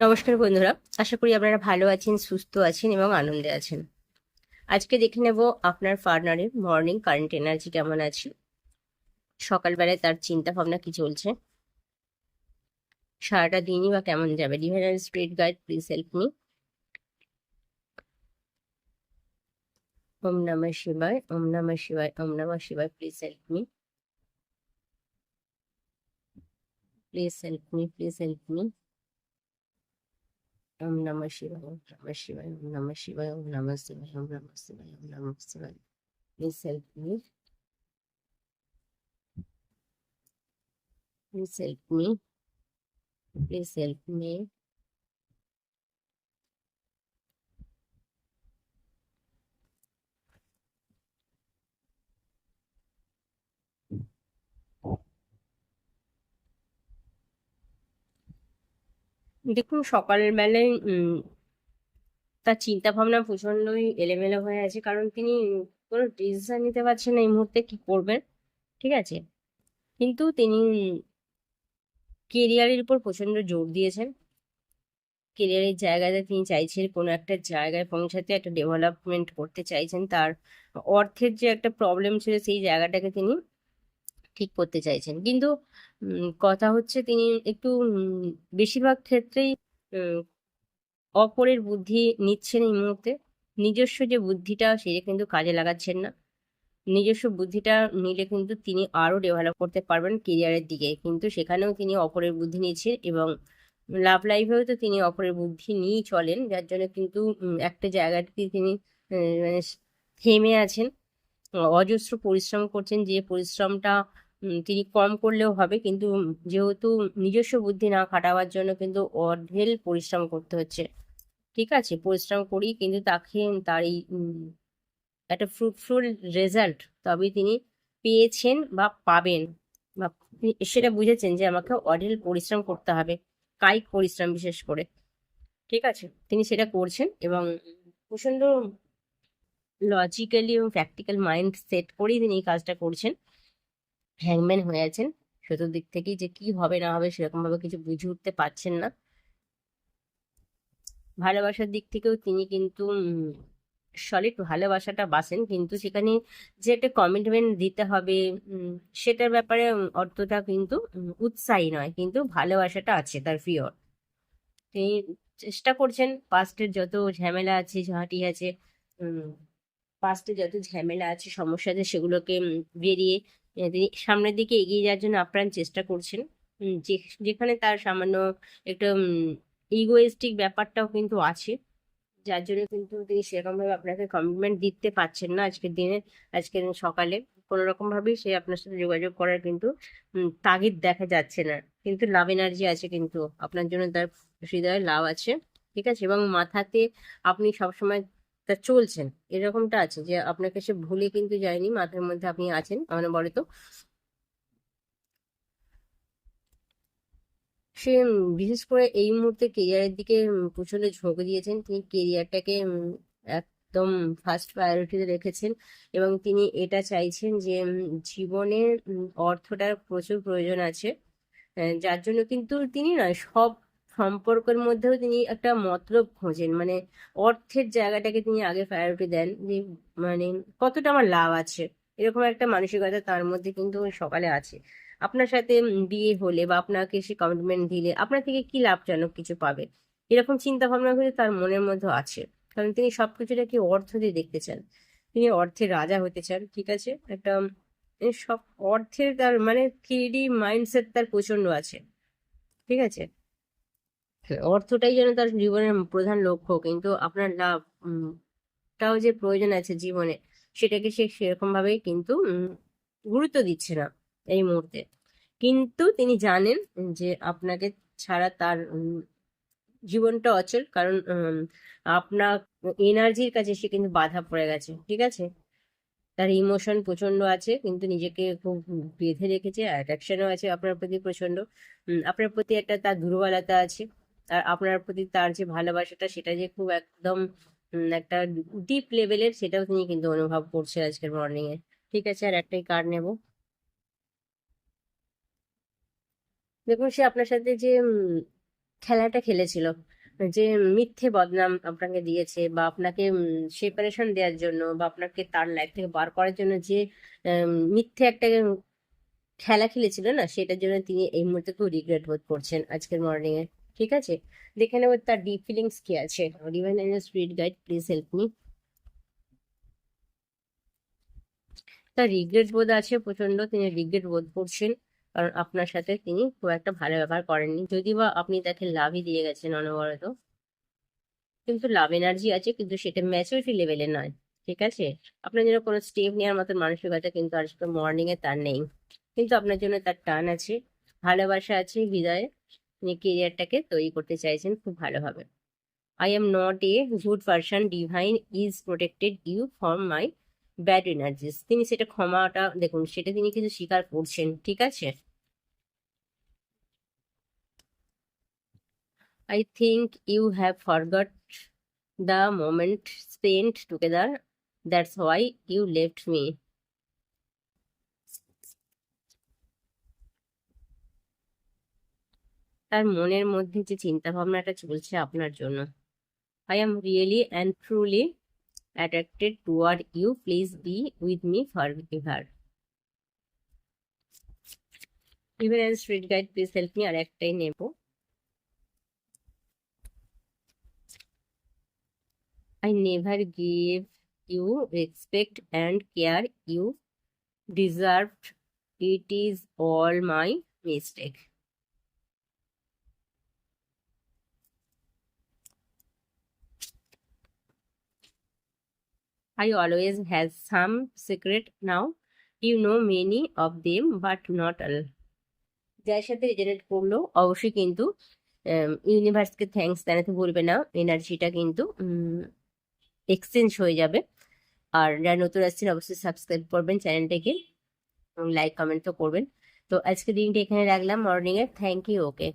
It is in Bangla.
নমস্কার বন্ধুরা, আশা করি আপনারা ভালো আছেন, সুস্থ আছেন এবং আনন্দে আছেন। আজকে দেখে নেব আপনার পার্টনারের মর্নিং কারেন্ট এনার্জি কেমন আছে। সকালবেলায় তার চিন্তা ভাবনা কি চলছে। সারাটা দিনই বা কেমন যাবে। Diviner spirit guide please help me ওম নমঃ শিবায়, ওম নমঃ শিবায়, ওম নমঃ শিবায় please help me please help me please help me ওম নমঃ শিবায় ওম নমঃ শিবায় ওম নমঃ শিবায় ওম নমঃ শিবায় ওম নমঃ শিবায় ওম নমঃ শিবায় please help me please help me please help me দেখুন, সকালের বেলায় তার চিন্তা ভাবনা প্রচন্ডই এলোমেলো হয়ে আছে। কারণ তিনি কোনো ডিসিশন নিতে পারছেন না এই মুহূর্তে কি করবেন, ঠিক আছে? কিন্তু তিনি কেরিয়ারের উপর প্রচণ্ড জোর দিয়েছেন। কেরিয়ারের জায়গাতে তিনি চাইছেন কোনো একটা জায়গায় পৌঁছাতে, একটা ডেভেলপমেন্ট করতে চাইছেন। তার অর্থের যে একটা প্রবলেম ছিল, সেই জায়গাটাকে তিনি ঠিক করতে চাইছেন। কিন্তু কথা হচ্ছে তিনি একটু বেশিরভাগ ক্ষেত্রেই অপরের বুদ্ধি নিচ্ছেন এই মুহূর্তে। নিজস্ব যে বুদ্ধিটা সেটা কিন্তু কাজে লাগাচ্ছেন না। নিজস্ব বুদ্ধিটা নিলে কিন্তু তিনি আরও ডেভেলপ করতে পারবেন কেরিয়ারের দিকে। কিন্তু সেখানেও তিনি অপরের বুদ্ধি নিচ্ছেন এবং লাভ লাইফেও তো তিনি অপরের বুদ্ধি নিয়েই চলেন। যার জন্য কিন্তু একটা জায়গাতে তিনি মানে থেমে আছেন। অজস্র পরিশ্রম করছেন যে পরিশ্রমটা তিনি কম করলেও হবে। কিন্তু যেহেতু নিজস্ব বুদ্ধি না খাটাবার জন্য কিন্তু অঢেল পরিশ্রম করতে হচ্ছে। ঠিক আছে, পরিশ্রম করি কিন্তু তাকে তার এই একটা ফ্রুটফুল রেজাল্ট তবে তিনি পেয়েছেন বা পাবেন। বা সেটা বুঝেছেন যে আমাকে অঢেল পরিশ্রম করতে হবে, কায়িক পরিশ্রম বিশেষ করে। ঠিক আছে, তিনি সেটা করছেন এবং প্রচণ্ড লজিক্যালি এবং প্র্যাকটিক্যাল মাইন্ড সেট করেই তিনি এই কাজটা করছেন। হ্যাংম্যান হয়ে আছেন। চতুর্দিক থেকেই যে কি হবে না হবে সেরকম ভাবে কিছু বুঝে উঠতে পারছেন না। ভালোবাসার দিক থেকেও তিনি কিন্তু সলিড ভালোবাসাটা বাসেন কিন্তু সেখানে যে একটা কমিটমেন্ট দিতে হবে সেটার ব্যাপারে অর্থটা কিন্তু উৎসাহী নয়। কিন্তু ভালোবাসাটা আছে, তার ফিওর তিনি চেষ্টা করছেন। পাস্টের যত ঝামেলা আছে, ঝাঁটি আছে পাস্টে যত ঝামেলা আছে, সমস্যা আছে, সেগুলোকে বেরিয়ে তিনি সামনের দিকে এগিয়ে যাওয়ার জন্য আপ্রাণ চেষ্টা করছেন। যেখানে তার সামান্য একটা ইগোয়েস্টিক ব্যাপারটাও কিন্তু আছে। যার জন্য কিন্তু তিনি সেরকমভাবে আপনাকে কমিটমেন্ট দিতে পারছেন না আজকের দিনে, আজকের সকালে। কোনো রকম ভাবেই সে আপনার সাথে যোগাযোগ করার কিন্তু তাগিদ দেখা যাচ্ছে না। কিন্তু লাভ এনার্জি আছে কিন্তু, আপনার জন্য তার হৃদয়ে লাভ আছে, ঠিক আছে? এবং মাথাতে আপনি সবসময় তা চলছেন। এরকমটা আছে যে আপনাকে সে ভুলে কিন্তু যায়নি, মাথার মধ্যে আপনি আছেন, আমার বলে তো সে বিশেষ করে এই মুহূর্তে কেরিয়ারের দিকে প্রচণ্ড ঝোঁক দিয়েছেন। তিনি কেরিয়ারটাকে একদম ফার্স্ট প্রায়োরিটিতে রেখেছেন এবং তিনি এটা চাইছেন যে জীবনের অর্থটার প্রচুর প্রয়োজন আছে। যার জন্য কিন্তু তিনি নয়, সব সম্পর্কের মধ্যেও তিনি একটা মতলব খোঁজেন। মানে অর্থের জায়গাটাকে তিনি আগে প্রায়োরিটি দেন যে মানে কতটা আমার লাভ আছে। এরকম একটা মানসিকতা তার মধ্যে কিন্তু সকালে আছে। আপনার সাথে বিয়ে হলে বা আপনাকে সে কমিটমেন্ট দিলে আপনার থেকে কি লাভজনক কিছু পাবে? এরকম চিন্তা ভাবনা কিন্তু তার মনের মধ্যে আছে। কারণ তিনি সবকিছুটাকে অর্থ দিয়ে দেখতে চান। তিনি অর্থের রাজা হতে চান, ঠিক আছে? একটা সব অর্থের তার মানে থ্রি মাইন্ডসেট তার প্রচণ্ড আছে। ঠিক আছে? অর্থটাই যেন তার জীবনের প্রধান লক্ষ্য কিন্তু আপনার লাভ উম, টাও যে প্রয়োজন আছে জীবনে সেটাকে সে সেরকম ভাবে কিন্তু গুরুত্ব দিচ্ছে না এই মুহূর্তে। কিন্তু তিনি জানেন যে আপনাকে ছাড়া তার জীবনটা অচল কারণ আপনার এনার্জির কাছে সে কিন্তু বাধা পড়ে গেছে ঠিক আছে? তার ইমোশন প্রচণ্ড আছে কিন্তু নিজেকে খুব বেঁধে রেখেছে অ্যাট্রাকশনও আছে আপনার প্রতি প্রচণ্ড আপনার প্রতি একটা তার দুর্বলতা আছে। আর আপনার প্রতি তার যে ভালোবাসাটা, সেটা যে খুব একদম একটা ডিপ লেভেলের সেটাও তিনি কিন্তু অনুভব করছে আজকের মর্নিং এ। ঠিক আছে, আর একটাই কার্ড নেব। দেখুন, সে আপনার সাথে যে খেলাটা খেলেছিল, যে মিথ্যে বদনাম আপনাকে দিয়েছে বা আপনাকে সেপারেশন দেওয়ার জন্য বা আপনাকে তার লাইফ থেকে বার করার জন্য যে মিথ্যে একটা খেলা খেলেছিল না, সেটার জন্য তিনি এই মুহূর্তে খুব রিগ্রেট বোধ করছেন আজকের মর্নিং এ। ঠিক আছে? দেখে নেব তার ডিপ ফিলিংস কি আছে। Divine angel spirit guide please help me তার রিগ্রেট বোধ আছে প্রচণ্ড তিনি রিগ্রেট বোধ করছেন। কারণ আপনার সাথে তিনি খুব একটা ভালো ব্যবহার করেননি। যদি বা আপনি তাকে লাভই দিয়ে গেছেন অনবরত। কিন্তু লাভ এনার্জি আছে, কিন্তু সেটা ম্যাচুরিটি লেভেলে নয়। ঠিক আছে? আপনার জন্য কোনো স্টেপ নেওয়ার মতন মানসিকতা কিন্তু আজকে মর্নিং এ তার নেই। কিন্তু আপনার জন্য তার টান আছে। ভালোবাসা আছে হৃদয়ে। তিনি কেরিয়ারটাকে তৈরি করতে চাইছেন, খুব ভালোভাবে I am not a good person divine is protected you from my bad energies তিনি সেটা ক্ষমাটা, দেখুন, সেটা তিনি কিছু স্বীকার করছেন, ঠিক আছে? I think you have forgot the moment spent together that's why you left me. তার মনের মধ্যে যে চিন্তা ভাবনাটা চলছে আপনার জন্য। I am really and truly attracted toward you please be with me forever even and street guide please help me আর একটাই নেব। I never gave you respect and care. You deserved. It is all my mistake. I always has some secret now. You know many of them, but not all. যার সাথে রেজনেট করল অবশ্যই কিন্তু ইউনিভার্সকে থ্যাঙ্কস জানাতে ভুলবে না। এনার্জিটা কিন্তু এক্সচেঞ্জ হয়ে যাবে। আর যারা নতুন আসছেন অবশ্যই সাবস্ক্রাইব করবেন চ্যানেলটাকে লাইক কমেন্ট তো করবেন। তো আজকে দিনটা এখানে রাখলাম। মর্নিং এর থ্যাংক ইউ ওকে